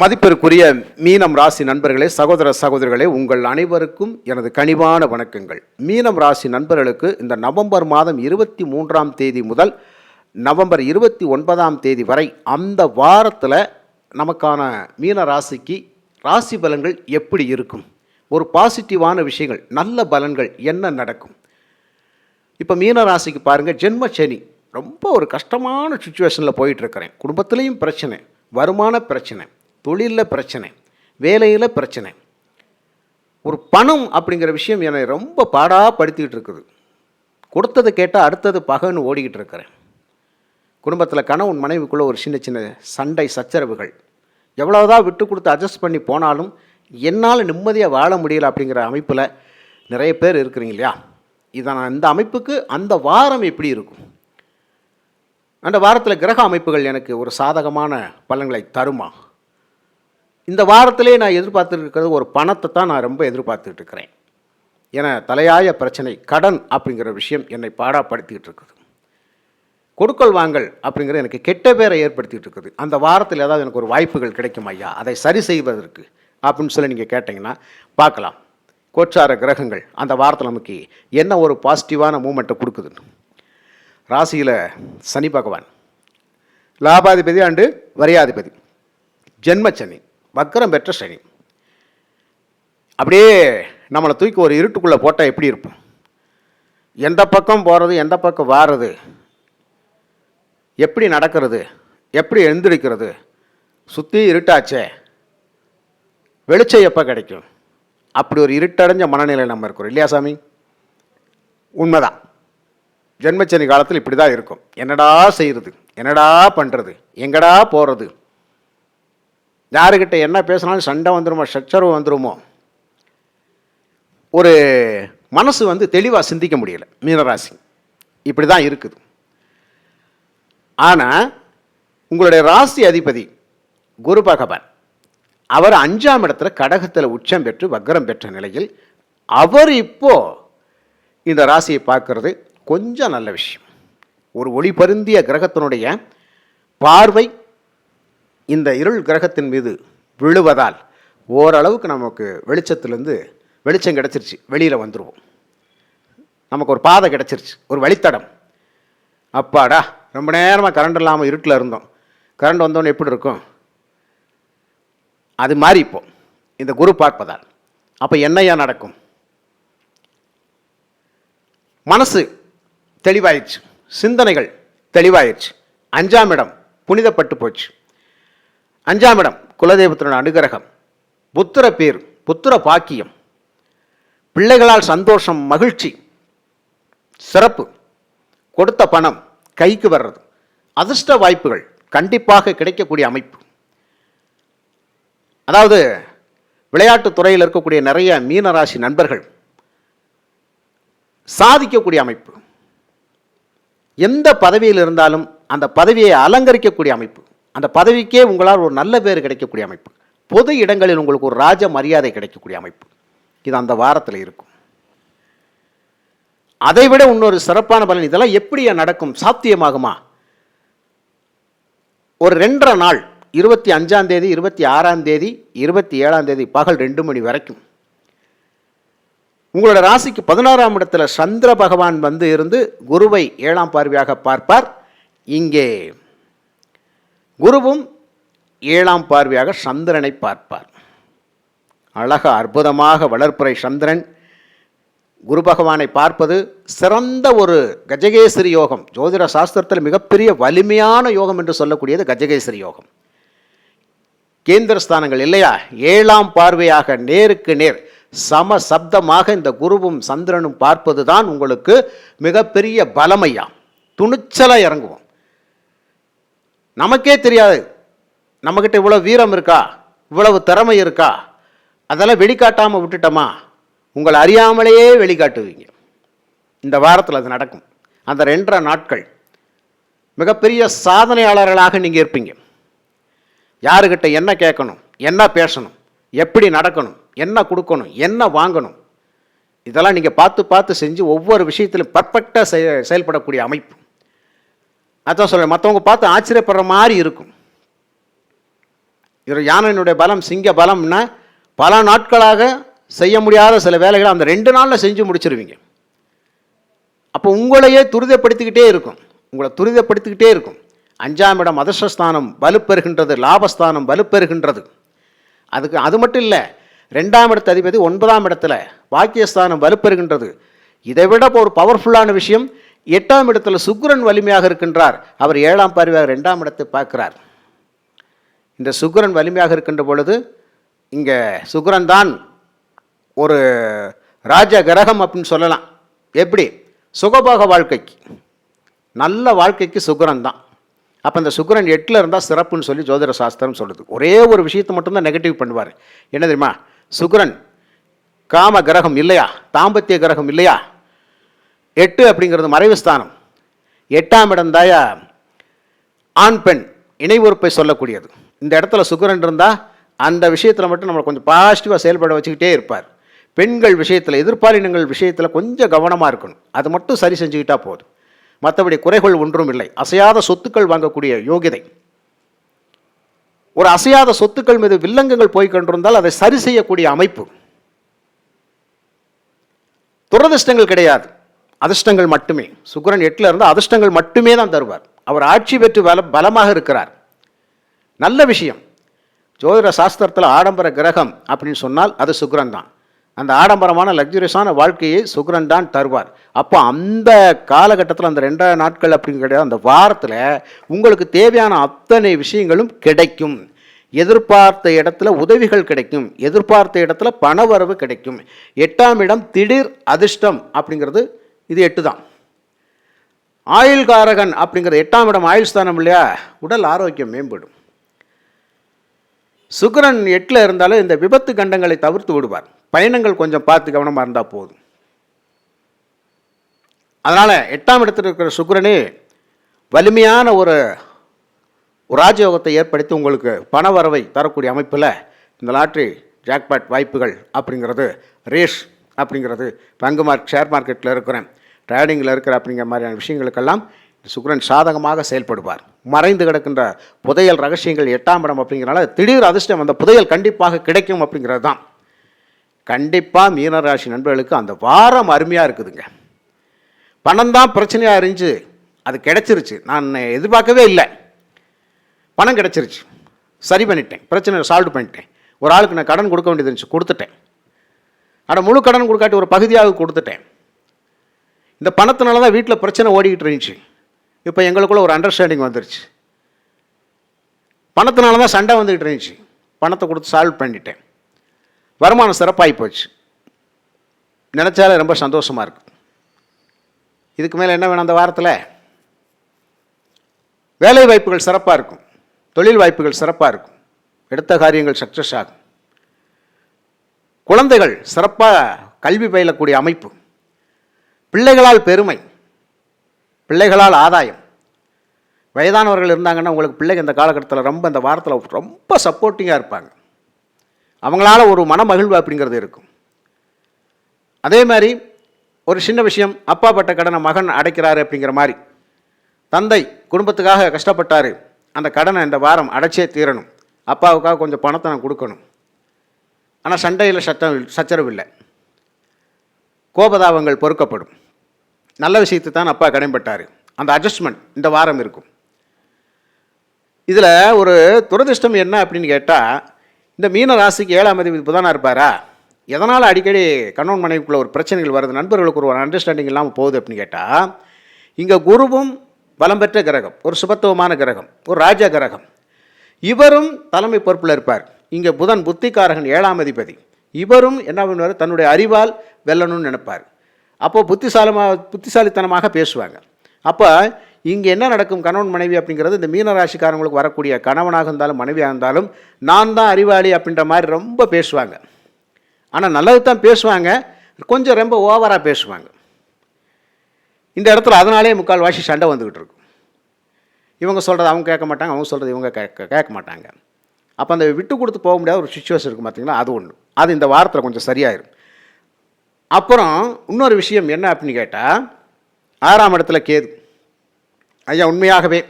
மதிப்பிற்குரிய மீனம் ராசி நண்பர்களே சகோதர சகோதரிகளே உங்கள் அனைவருக்கும் எனது கனிவான வணக்கங்கள். மீனம் ராசி நண்பர்களுக்கு இந்த நவம்பர் மாதம் இருபத்தி மூன்றாம் தேதி முதல் நவம்பர் இருபத்தி ஒன்பதாம் தேதி வரை அந்த வாரத்தில் நமக்கான மீன ராசிக்கு ராசி பலன்கள் எப்படி இருக்கும்? ஒரு பாசிட்டிவான விஷயங்கள் நல்ல பலன்கள் என்ன நடக்கும்? இப்போ மீன ராசிக்கு பாருங்கள் ஜென்ம சனி ரொம்ப ஒரு கஷ்டமான சுச்சுவேஷனில் போயிட்டுருக்கிறேன் குடும்பத்துலேயும் பிரச்சனை வருமான பிரச்சனை. தொழிலில் பிரச்சனை வேலையில் பிரச்சனை. ஒரு பணம் அப்படிங்கிற விஷயம் என்னை ரொம்ப பாடாக படுத்திக்கிட்டு இருக்குது. கொடுத்தது கேட்டால் அடுத்தது பகன்னு ஓடிக்கிட்டு இருக்கிறேன். குடும்பத்தில் கணவன் மனைவிக்குள்ளே ஒரு சின்ன சின்ன சண்டை சச்சரவுகள். எவ்வளோதான் விட்டு கொடுத்து அட்ஜஸ்ட் பண்ணி போனாலும் என்னால் நிம்மதியாக வாழ முடியல அப்படிங்கிற அமைப்பில் நிறைய பேர் இருக்கிறீங்க இல்லையா? இதை நான் இந்த அமைப்புக்கு அந்த வாரம் எப்படி இருக்கும்? அந்த வாரத்தில் கிரக அமைப்புகள் எனக்கு ஒரு சாதகமான பலன்களை தருமா? இந்த வாரத்திலே நான் எதிர்பார்த்துருக்கிறது ஒரு பணத்தை தான் நான் ரொம்ப எதிர்பார்த்துட்டு இருக்கிறேன் என தலையாய பிரச்சனை கடன் அப்படிங்கிற விஷயம் என்னை பாடாப்படுத்திக்கிட்டு இருக்குது கொடுக்கல் வாங்கல் அப்படிங்கிற எனக்கு கெட்ட பேரை ஏற்படுத்திகிட்டு இருக்குது அந்த வாரத்தில் ஏதாவது எனக்கு ஒரு வாய்ப்புகள் கிடைக்கும் ஐயா அதை சரி செய்வதற்கு அப்படின்னு சொல்லி நீங்கள் கேட்டிங்கன்னா பார்க்கலாம். கோச்சார கிரகங்கள் அந்த வாரத்தில் நமக்கு என்ன ஒரு பாசிட்டிவான மூமெண்ட்டை கொடுக்குதுன்னு. ராசியில் சனி பகவான். லாபாதிபதி அண்டு வரியாதிபதி. ஜென்மச்சனி. வக்கரம் பெற்ற சனி. அப்படியே நம்மளை தூக்கி ஒரு இருட்டுக்குள்ளே போட்டால் எப்படி இருப்போம்? எந்த பக்கம் போகிறது எந்த பக்கம் வாரது? எப்படி நடக்கிறது? எப்படி எழுந்திருக்கிறது? சுற்றி இருட்டாச்சே? வெளிச்சம் எப்போ கிடைக்கும்? அப்படி ஒரு இருட்டடைஞ்ச மனநிலை நம்ம இருக்கிறோம். இல்லையா சாமி? உண்மைதான். ஜென்மச்சனி காலத்தில் இப்படி தான் இருக்கும். என்னடா செய்கிறது என்னடா பண்ணுறது எங்கடா போகிறது யாருக்கிட்ட என்ன பேசினாலும் சண்டை வந்துடுமோ சச்சரவு வந்துடுமோ ஒரு மனசு வந்து தெளிவாக சிந்திக்க முடியல மீனராசி. இப்படி தான் இருக்குது. ஆனால் உங்களுடைய ராசி அதிபதி குரு பகவான் அவர் அஞ்சாம் இடத்துல கடகத்தில் உச்சம் பெற்று வக்கரம் பெற்ற நிலையில் அவர் இப்போ இந்த ராசியை பார்க்கறது கொஞ்சம் நல்ல விஷயம். ஒரு ஒளி பருந்திய கிரகத்தினுடைய பார்வை இந்த இருள் கிரகத்தின் மீது விழுவதால் ஓரளவுக்கு நமக்கு வெளிச்சத்துலேருந்து வெளிச்சம் கிடச்சிருச்சு. வெளியில் வந்துடுவோம் நமக்கு ஒரு பாதை கிடச்சிருச்சு. ஒரு வழித்தடம். அப்பாடா ரொம்ப நேரமாக கரண்ட் இல்லாமல் இருட்டில் இருந்தோம். கரண்ட் வந்தோன்னே எப்படி இருக்கும்? அது மாதிரி இப்போ. இந்த குரு பார்ப்பதால். அப்போ என்னையா நடக்கும்? மனசு தெளிவாயிடுச்சு. சிந்தனைகள் தெளிவாயிடுச்சு. அஞ்சாம் இடம் புனிதப்பட்டு போச்சு. அஞ்சாம் இடம் குலதெய்வத்தினோட அனுகிரகம். புத்திர பேர் புத்திர பாக்கியம். பிள்ளைகளால் சந்தோஷம் மகிழ்ச்சி. சிறப்பு. கொடுத்த பணம் கைக்கு வர்றது. அதிர்ஷ்ட வாய்ப்புகள் கண்டிப்பாக கிடைக்கக்கூடிய அமைப்பு. அதாவது விளையாட்டுத் துறையில் இருக்கக்கூடிய நிறைய மீனராசி நண்பர்கள் சாதிக்கக்கூடிய அமைப்பு. எந்த பதவியில் இருந்தாலும் அந்த பதவியை அலங்கரிக்கக்கூடிய அமைப்பு. அந்த பதவிக்கே உங்களால் ஒரு நல்ல பேர் கிடைக்கக்கூடிய அமைப்பு. பொது இடங்களில் உங்களுக்கு ஒரு ராஜ மரியாதை கிடைக்கக்கூடிய அமைப்பு. இது அந்த வாரத்தில் இருக்கும். அதைவிட இன்னொரு சிறப்பான பலன் இதெல்லாம் எப்படியா நடக்கும்? சாத்தியமாகுமா? ஒரு ரெண்டரை நாள் இருபத்தி அஞ்சாம் தேதி இருபத்தி ஆறாம் தேதி இருபத்தி ஏழாம் தேதி பகல் ரெண்டு மணி வரைக்கும். உங்களோட ராசிக்கு பதினாறாம் இடத்துல சந்திர பகவான் வந்து இருந்து குருவை ஏழாம் பார்வையாக பார்ப்பார். இங்கே குருவும் ஏழாம் பார்வையாக சந்திரனை பார்ப்பார். அழக அற்புதமாக வளர்ப்புரை சந்திரன் குரு பகவானை பார்ப்பது சிறந்த ஒரு கஜகேசரி யோகம். ஜோதிட சாஸ்திரத்தில் மிகப்பெரிய வலிமையான யோகம் என்று சொல்லக்கூடியது கஜகேசரி யோகம். கேந்திரஸ்தானங்கள் இல்லையா? ஏழாம் பார்வையாக நேருக்கு நேர் சம சப்தமாக இந்த குருவும் சந்திரனும் பார்ப்பது தான் உங்களுக்கு மிகப்பெரிய பலமையா துணிச்சலாக இறங்குவோம். நமக்கே தெரியாது. நம்மக்கிட்ட இவ்வளோ வீரம் இருக்கா? இவ்வளவு திறமை இருக்கா? அதெல்லாம் வெளிக்காட்டாமல் விட்டுட்டோமா? உங்களை அறியாமலேயே வெளிக்காட்டுவீங்க. இந்த வாரத்தில் அது நடக்கும். அந்த ரெண்டரை நாட்கள் மிகப்பெரிய சாதனையாளர்களாக நீங்கள் இருப்பீங்க. யாருக்கிட்ட என்ன கேட்கணும்? என்ன பேசணும்? எப்படி நடக்கணும்? என்ன கொடுக்கணும்? என்ன வாங்கணும்? இதெல்லாம் நீங்கள் பார்த்து பார்த்து செஞ்சு ஒவ்வொரு விஷயத்திலும் பர்ஃபெக்டாக செய செயல்படக்கூடிய அமைப்பு. அதான் சொல்கிறேன் மற்றவங்க பார்த்து ஆச்சரியப்படுற மாதிரி இருக்கும். இவர் யானையினுடைய பலம் சிங்க பலம்னா பல நாட்களாக செய்ய முடியாத சில வேலைகளை அந்த ரெண்டு நாளில் செஞ்சு முடிச்சிருவீங்க. அப்போ உங்களையே துரிதப்படுத்திக்கிட்டே இருக்கும். உங்களை துரிதப்படுத்திக்கிட்டே இருக்கும். அஞ்சாம் இடம் அதிர்ஷ்டஸ்தானம் வலுப்பெறுகின்றது லாபஸ்தானம் வலுப்பெறுகின்றது. அதுக்கு அது மட்டும் இல்லை ரெண்டாம் இடத்து அதிபதி ஒன்பதாம் இடத்துல பாக்கியஸ்தானம் வலுப்பெறுகின்றது. இதை விட இப்போ ஒரு பவர்ஃபுல்லான விஷயம் எட்டாம் இடத்துல சுக்கிரன் வலிமையாக இருக்கின்றார். அவர் ஏழாம் பார்வையாக ரெண்டாம் இடத்தை பார்க்கிறார். இந்த சுக்கிரன் வலிமையாக இருக்கின்ற பொழுது இங்கே சுக்கிரன் தான் ஒரு ராஜ கிரகம் அப்படின்னு சொல்லலாம். எப்படி? சுகபோக வாழ்க்கைக்கு. நல்ல வாழ்க்கைக்கு சுக்கிரன் தான். அப்போ இந்த சுக்கிரன் எட்டில் இருந்தால் சிறப்புன்னு சொல்லி ஜோதிட சாஸ்திரம் சொல்லுது. ஒரே ஒரு விஷயத்தை மட்டும்தான் நெகட்டிவ் பண்ணுவார். என்ன தெரியுமா? சுக்கிரன் காம கிரகம் இல்லையா? தாம்பத்திய கிரகம் இல்லையா? எட்டு அப்படிங்கிறது மறைவு ஸ்தானம். எட்டாம் இடம் தாயா ஆண் பெண் இணை உறுப்பை சொல்லக்கூடியது. இந்த இடத்துல சுக்கரன் இருந்தால் அந்த விஷயத்தில் மட்டும் நம்மளை கொஞ்சம் பாசிட்டிவாக செயல்பட வச்சுக்கிட்டே இருப்பார். பெண்கள் விஷயத்தில் எதிர்பாலினங்கள் விஷயத்தில் கொஞ்சம் கவனமாக இருக்கணும். அது மட்டும் சரி செஞ்சுக்கிட்டா போதும். மற்றபடி குறைகள் ஒன்றும் இல்லை. அசையாத சொத்துக்கள் வாங்கக்கூடிய யோகிதை. ஒரு அசையாத சொத்துக்கள் மீது வில்லங்கங்கள் போய் கொண்டிருந்தால் அதை சரி செய்யக்கூடிய அமைப்பு. துரதிர்ஷ்டங்கள் கிடையாது. அதிர்ஷ்டங்கள் மட்டுமே. சுக்கரன் எட்டில் இருந்து அதிர்ஷ்டங்கள் மட்டுமே தான் தருவார். அவர் ஆட்சி பெற்று பல பலமாக இருக்கிறார். நல்ல விஷயம். ஜோதிட சாஸ்திரத்தில் ஆடம்பர கிரகம் அப்படின்னு சொன்னால் அது சுக்ரன் தான். அந்த ஆடம்பரமான லக்ஸுரியஸான வாழ்க்கையை சுக்கிரன் தான் தருவார். அப்போ அந்த காலகட்டத்தில் அந்த ரெண்டாயிரம் நாட்கள் அப்படின்னு கிடையாது அந்த வாரத்தில் உங்களுக்கு தேவையான அத்தனை விஷயங்களும் கிடைக்கும். எதிர்பார்த்த இடத்துல உதவிகள் கிடைக்கும். எதிர்பார்த்த இடத்துல பணவரவு கிடைக்கும். எட்டாம் இடம் திடீர் அதிர்ஷ்டம் அப்படிங்கிறது இது எட்டு தான். ஆயுள்காரகன் அப்படிங்கிற எட்டாம் இடம் ஆயுள் ஸ்தானம் இல்லையா? உடல் ஆரோக்கியம் மேம்படும். சுக்கரன் எட்டில் இருந்தாலும் இந்த விபத்து கண்டங்களை தவிர்த்து விடுவார். பயணங்கள் கொஞ்சம் பார்த்து கவனமாக இருந்தால் போதும். அதனால் எட்டாம் இடத்தில் இருக்கிற சுக்கரனே வலிமையான ஒரு ஒரு ராஜயோகத்தை ஏற்படுத்தி உங்களுக்கு பண வரவை தரக்கூடிய அமைப்பில் இந்த லாட்ரி ஜாக்பாட் வாய்ப்புகள் அப்படிங்கிறது ரேஷ் அப்படிங்கிறது பங்கு மார்க் ஷேர் மார்க்கெட்டில் இருக்கிறேன் ட்ரேடிங்கில் இருக்கிற அப்படிங்கிற மாதிரியான விஷயங்களுக்கெல்லாம் சுக்ரன் சாதகமாக செயல்படுவார். மறைந்து கிடக்கின்ற புதையல் ரகசியங்கள் எட்டாம் இடம் அப்படிங்கிறனால திடீர் அதிர்ஷ்டம் அந்த புதையல் கண்டிப்பாக கிடைக்கும் அப்படிங்கிறது தான். கண்டிப்பாக மீனராசி நண்பர்களுக்கு அந்த வாரம் அருமையாக இருக்குதுங்க. பணம் தான் பிரச்சனையாக இருந்துச்சு அது கிடச்சிருச்சு. நான் எதிர்பார்க்கவே இல்லை. பணம் கிடச்சிருச்சு. சரி பண்ணிட்டேன். பிரச்சனை சால்வ் பண்ணிட்டேன். ஒரு ஆளுக்கு நான் கடன் கொடுக்க வேண்டியது இருந்துச்சு கொடுத்துட்டேன். ஆனால் முழு கடன் கொடுக்காட்டி ஒரு பகுதியாக கொடுத்துட்டேன். இந்த பணத்தினால தான் வீட்டில் பிரச்சனை ஓடிக்கிட்டு இருந்துச்சு. இப்போ எங்களுக்குள்ள ஒரு அண்டர்ஸ்டாண்டிங் வந்துருச்சு. பணத்தினால தான் சண்டை வந்துக்கிட்டு இருந்துச்சு. பணத்தை கொடுத்து சால்வ் பண்ணிட்டேன். வருமானம் சிறப்பாகி போச்சு. நினச்சாலே ரொம்ப சந்தோஷமாக இருக்குது இதுக்கு மேலே என்ன வேணும் அந்த வாரத்தில்? வேலை வாய்ப்புகள் சிறப்பாக இருக்கும். தொழில் வாய்ப்புகள் சிறப்பாக இருக்கும். எடுத்த காரியங்கள் சக்ஸஸ் ஆகும். குழந்தைகள் சிறப்பாக கல்வி பயிலக்கூடிய அமைப்பு. பிள்ளைகளால் பெருமை பிள்ளைகளால் ஆதாயம். வயதானவர்கள் இருந்தாங்கன்னா உங்களுக்கு பிள்ளைங்க இந்த காலகட்டத்தில் ரொம்ப இந்த வாரத்தில் ரொம்ப சப்போர்ட்டிங்காக இருப்பாங்க. அவங்களால ஒரு மனமகிழ்வு அப்படிங்கிறது இருக்கும். அதே மாதிரி ஒரு சின்ன விஷயம் அப்பா பட்ட கடனை மகன் அடைக்கிறாரு அப்படிங்கிற மாதிரி. தந்தை குடும்பத்துக்காக கஷ்டப்பட்டார். அந்த கடனை இந்த வாரம் அடைச்சே தீரணும். அப்பாவுக்காக கொஞ்சம் பணத்தை நான் கொடுக்கணும். ஆனால் சண்டையில் சட்டம் சச்சரவு இல்லை. கோபதாபங்கள் பொறுக்கப்படும். நல்ல விஷயத்தை தான் அப்பா கடைபட்டார் அந்த அட்ஜஸ்ட்மெண்ட் இந்த வாரம் இருக்கும். இதில் ஒரு துரதிர்ஷ்டம் என்ன அப்படின்னு கேட்டால் இந்த மீன ராசிக்கு ஏழாம் தேதி புதனாக இருப்பாரா? எதனால் அடிக்கடி கணவன் மனைவிக்குள்ள ஒரு பிரச்சனைகள் வருது நண்பர்களுக்கு ஒரு அண்டர்ஸ்டாண்டிங் இல்லாமல் போகுது அப்படின்னு கேட்டால் இங்கே குருவும் பலம் பெற்ற கிரகம் ஒரு சுபத்துவமான கிரகம் ஒரு ராஜ கிரகம். இவரும் தலைமை பொறுப்பில் இருப்பார். இங்கே புதன் புத்திக்காரகன் ஏழாம் அதிபதி. இவரும் என்ன பண்ணுவார்? தன்னுடைய அறிவால் வெல்லணும்னு நினைப்பார். அப்போது புத்திசாலமாக புத்திசாலித்தனமாக பேசுவாங்க. அப்போ இங்கே என்ன நடக்கும்? கணவன் மனைவி அப்படிங்கிறது இந்த மீனராசிக்காரங்களுக்கு வரக்கூடிய கணவனாக இருந்தாலும் மனைவியாக இருந்தாலும் நான் தான் அறிவாளி அப்படின்ற மாதிரி ரொம்ப பேசுவாங்க. ஆனால் நல்லது தான் பேசுவாங்க. கொஞ்சம் ரொம்ப ஓவராக பேசுவாங்க. இந்த இடத்துல அதனாலே முக்கால் வாசி சண்டை வந்துக்கிட்டு இருக்கும். இவங்க சொல்கிறது அவங்க கேட்க மாட்டாங்க அவங்க சொல்கிறது இவங்க கேட்க கேட்க மாட்டாங்க. அப்போ அந்த விட்டு கொடுத்து போக முடியாத ஒரு சுச்சுவேஷன் இருக்கும் பார்த்தீங்களா அது ஒன்று அது இந்த வாரத்தில் கொஞ்சம் சரியாயிரும். அப்புறம் இன்னொரு விஷயம் என்ன அப்படின்னு கேட்டால் ஆறாம் இடத்துல கேது. ஐயா உண்மையாகவே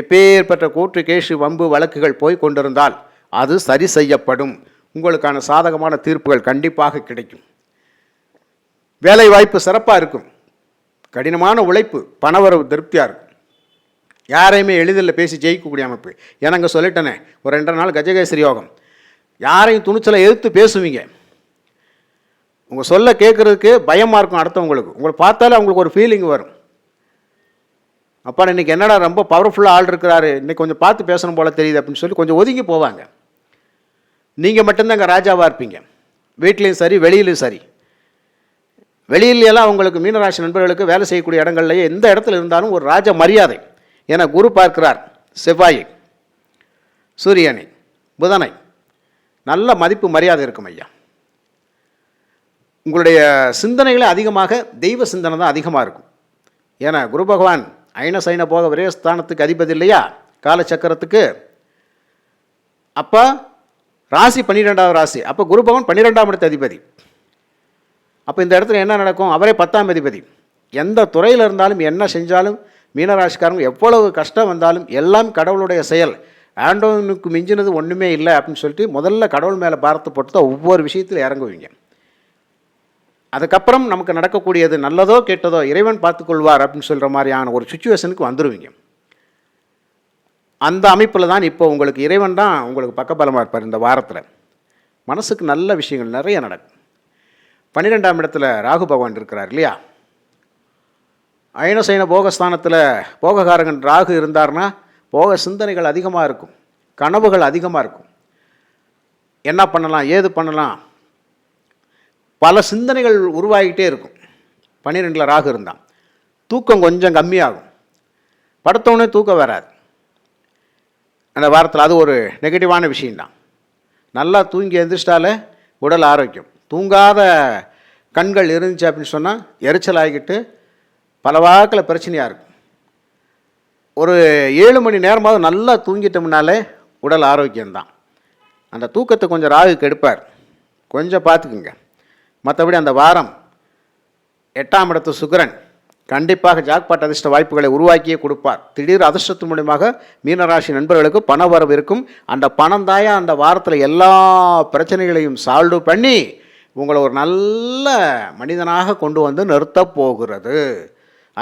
எப்பேற்பட்ட கூற்று கேஷு வம்பு வழக்குகள் போய் கொண்டிருந்தால் அது சரி செய்யப்படும். உங்களுக்கான சாதகமான தீர்ப்புகள் கண்டிப்பாக கிடைக்கும். வேலை வாய்ப்பு சிறப்பாக இருக்கும். கடினமான உழைப்பு பணவரவு திருப்தியாக இருக்கும். யாரையுமே எளிதில் பேசி ஜெயிக்கக்கூடிய அமைப்பு. எனக்கு சொல்லிட்டேனே ஒரு ரெண்டரை நாள் கஜகேசரி யோகம். யாரையும் துணிச்சலை எதிர்த்து பேசுவீங்க. உங்கள் சொல்ல கேட்குறதுக்கு பயமாக இருக்கும் அடுத்தவங்களுக்கு. உங்களை பார்த்தாலே அவங்களுக்கு ஒரு ஃபீலிங் வரும். அப்பா இன்றைக்கி என்னடா ரொம்ப பவர்ஃபுல்லாக ஆள் இருக்கிறாரு. இன்றைக்கி கொஞ்சம் பார்த்து பேசணும் போல் தெரியுது அப்படின்னு சொல்லி கொஞ்சம் ஒதுங்கி போவாங்க. நீங்கள் மட்டும்தான் அங்கே ராஜாவாக இருப்பீங்க. வீட்லேயும் சரி வெளியிலையும் சரி. வெளியிலெல்லாம் உங்களுக்கு மீனராசி நண்பர்களுக்கு வேலை செய்யக்கூடிய இடங்கள்லேயே எந்த இடத்துல இருந்தாலும் ஒரு ராஜ மரியாதை. என குரு பார்க்கிறார் செவ்வாயை சூரியனை புதனை. நல்ல மதிப்பு மரியாதை இருக்கும் ஐயா. உங்களுடைய சிந்தனைகளை அதிகமாக தெய்வ சிந்தனை தான் அதிகமாக இருக்கும். ஏன்னா குரு பகவான் ஐன சைன போக விரயஸ்தானத்துக்கு அதிபதி இல்லையா? காலச்சக்கரத்துக்கு அப்போ ராசி பன்னிரெண்டாவது ராசி. அப்போ குரு பகவான் பன்னிரெண்டாம் இடத்து அதிபதி. அப்போ இந்த இடத்துல என்ன நடக்கும்? அவரே பத்தாம் அதிபதி. எந்த துறையில் இருந்தாலும் என்ன செஞ்சாலும் மீனராசிக்காரங்க எவ்வளவு கஷ்டம் வந்தாலும் எல்லாம் கடவுளுடைய செயல். ஆண்டவனுக்கு மிஞ்சினது ஒன்றுமே இல்லை அப்படின்னு சொல்லிட்டு முதல்ல கடவுள் மேலே பாரத்தை போட்டு தான் ஒவ்வொரு விஷயத்தில் இறங்குவீங்க. அதுக்கப்புறம் நமக்கு நடக்கக்கூடியது நல்லதோ கெட்டதோ இறைவன் பார்த்துக்கொள்வார் அப்படின்னு சொல்கிற மாதிரியான ஒரு சுச்சுவேஷனுக்கு வந்துடுவீங்க அந்த அமைப்பில் தான் இப்போ உங்களுக்கு இறைவன் தான் உங்களுக்கு பக்கபலமாக இருப்பார் இந்த வாரத்தில். மனசுக்கு நல்ல விஷயங்கள் நிறைய நடக்கும். பன்னிரெண்டாம் இடத்துல ராகு பகவான் இருக்கிறார் இல்லையா? அயனசைன போகஸ்தானத்தில் போககாரகன் ராகு இருந்தார்னா போக சிந்தனைகள் அதிகமாக இருக்கும். கனவுகள் அதிகமாக இருக்கும். என்ன பண்ணலாம்? ஏது பண்ணலாம்? பல சிந்தனைகள் உருவாகிட்டே இருக்கும். பன்னிரெண்டில் ராகு இருந்தான். தூக்கம் கொஞ்சம் கம்மியாகும். படுத்தவுடனே தூக்கம் வராது. அந்த வாரத்தில் அது ஒரு நெகட்டிவான விஷயந்தான் நல்லா தூங்கி எழுந்திரிச்சிட்டாலே உடல் ஆரோக்கியம். தூங்காத கண்கள் இருந்துச்சு அப்படின்னு சொன்னால் எரிச்சல் ஆகிக்கிட்டு பல வாக்கில் பிரச்சனையாக இருக்கும் ஒரு ஏழு மணி நேரமாவது நல்லா தூங்கிட்டோம்னாலே உடல் ஆரோக்கியம்தான். அந்த தூக்கத்தை கொஞ்சம் ராகு கெடுப்பார். கொஞ்சம் பார்த்துக்குங்க. மற்றபடி அந்த வாரம் எட்டாம் இடத்து சுக்கரன் கண்டிப்பாக ஜாக்பாட் அதிர்ஷ்ட வாய்ப்புகளை உருவாக்கியே கொடுப்பார். திடீர் அதிர்ஷ்டத்து மூலியமாக மீனராசி நண்பர்களுக்கு பண வரவு இருக்கும். அந்த பணம் தாயா அந்த வாரத்தில் எல்லா பிரச்சனைகளையும் சால்வ் பண்ணி உங்களை ஒரு நல்ல மனிதனாக கொண்டு வந்து நிறுத்தப் போகிறது.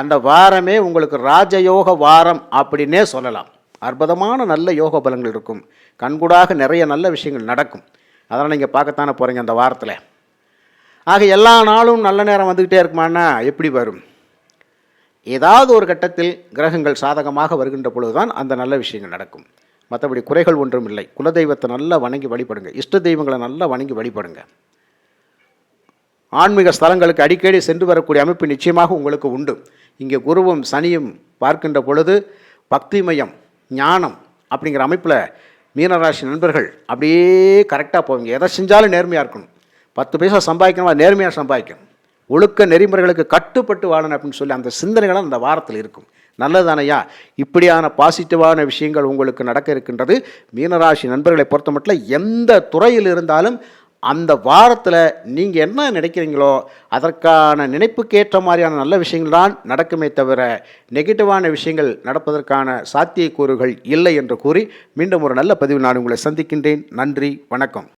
அந்த வாரமே உங்களுக்கு ராஜயோக வாரம் அப்படின்னே சொல்லலாம். அற்புதமான நல்ல யோக பலங்கள் இருக்கும். கண்கூடாக நிறைய நல்ல விஷயங்கள் நடக்கும். அதெல்லாம் நீங்கள் பார்க்கத்தானே போகிறீங்க அந்த வாரத்தில். ஆக எல்லா நாளும் நல்ல நேரம் வந்துக்கிட்டே இருக்குமானா எப்படி வரும்? ஏதாவது ஒரு கட்டத்தில் கிரகங்கள் சாதகமாக வருகின்ற பொழுதுதான் அந்த நல்ல விஷயங்கள் நடக்கும். மற்றபடி குறைகள் ஒன்றும் இல்லை. குலதெய்வத்தை நல்லா வணங்கி வழிபடுங்க. இஷ்ட தெய்வங்களை நல்லா வணங்கி வழிபடுங்க. ஆன்மீக ஸ்தலங்களுக்கு அடிக்கடி சென்று வரக்கூடிய அமைப்பு நிச்சயமாக உங்களுக்கு உண்டு. இங்கே குருவும் சனியும் பார்க்கின்ற பொழுது பக்திமயம் ஞானம் அப்படிங்கிற அமைப்பில் மீனராசி நண்பர்கள் அப்படியே கரெக்டாக போவீங்க. எதை செஞ்சாலும் நேர்மையாக இருக்கணும். பத்து பைசா சம்பாதிக்கணும்? அது நேர்மையாக சம்பாதிக்கணும். ஒழுக்க நெறிமுறைகளுக்கு கட்டுப்பட்டு வாழணும் அப்படின்னு சொல்லி அந்த சிந்தனைகளும் அந்த வாரத்தில் இருக்கும். நல்லதானையா? இப்படியான பாசிட்டிவான விஷயங்கள் உங்களுக்கு நடக்க இருக்கின்றது. மீனராசி நண்பர்களை பொறுத்த மட்டும் எந்த துறையில் இருந்தாலும் அந்த வாரத்தில் நீங்கள் என்ன நினைக்கிறீங்களோ அதற்கான நினைப்புக்கேற்ற மாதிரியான நல்ல விஷயங்கள் தான் நடக்குமே தவிர நெகட்டிவான விஷயங்கள் நடப்பதற்கான சாத்தியக்கூறுகள் இல்லை என்று கூறி மீண்டும் ஒரு நல்ல பதிவு நான் உங்களை சந்திக்கின்றேன். நன்றி வணக்கம்.